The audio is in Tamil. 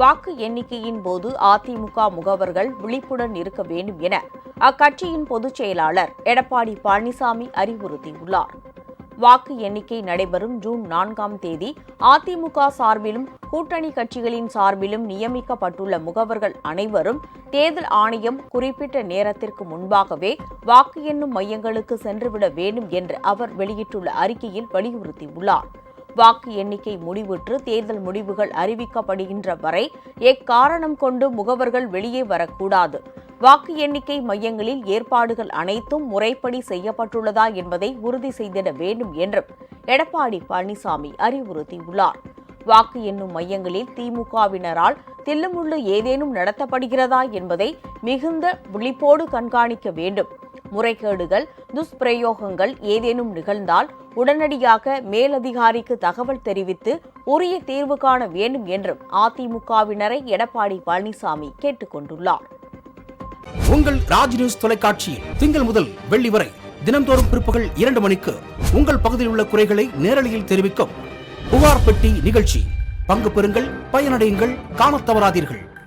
வாக்கு எண்ணிக்கையின் போது அதிமுக முகவர்கள் விழிப்புடன் இருக்க வேண்டும் என அக்கட்சியின் பொதுச் செயலாளர் எடப்பாடி பழனிசாமி அறிவுறுத்தியுள்ளார். வாக்கு எண்ணிக்கை நடைபெறும் ஜூன் நான்காம் தேதி அதிமுக சார்பிலும் கூட்டணி கட்சிகளின் சார்பிலும் நியமிக்கப்பட்டுள்ள முகவர்கள் அனைவரும் தேர்தல் ஆணையம் குறிப்பிட்ட நேரத்திற்கு முன்பாகவே வாக்கு எண்ணும் மையங்களுக்கு சென்றுவிட வேண்டும் என்று அவர் வெளியிட்டுள்ள அறிக்கையில் வலியுறுத்தியுள்ளார். வாக்கு எண்ணிக்கை முடிவுற்று தேர்தல் முடிவுகள் அறிவிக்கப்படுகின்ற வரை எக்காரணம் கொண்டு முகவர்கள் வெளியே வரக்கூடாது. வாக்கு எண்ணிக்கை மையங்களில் ஏற்பாடுகள் அனைத்தும் முறைப்படி செய்யப்பட்டுள்ளதா என்பதை உறுதி செய்திட வேண்டும் என்றும் எடப்பாடி பழனிசாமி அறிவுறுத்தியுள்ளார். வாக்கு எண்ணும் மையங்களில் திமுகவினரால் தில்லுமுள்ளு ஏதேனும் நடத்தப்படுகிறதா என்பதை மிகுந்த விழிப்போடு கண்காணிக்க வேண்டும். முறைகேடுகள் துஷ்பிரயோகங்கள் ஏதேனும் நிகழ்ந்தால் உடனடியாக மேலதிகாரிக்கு தகவல் தெரிவித்து உரிய தீர்வு காண வேண்டும் என்றும் அதிமுகவினரை எடப்பாடி பழனிசாமி கேட்டுக் கொண்டுள்ளார். உங்கள் ராஜ் நியூஸ் தொலைக்காட்சியில் திங்கள் முதல் வெள்ளி வரை தினம்தோறும் பிற்பகல் இரண்டு மணிக்கு உங்கள் பகுதியில் உள்ள குறைகளை நேரலையில் தெரிவிக்கும் புகார் பெட்டி நிகழ்ச்சி. பங்கு பெறுங்கள் பயனடையுங்கள் காணத் தவறாதீர்கள்.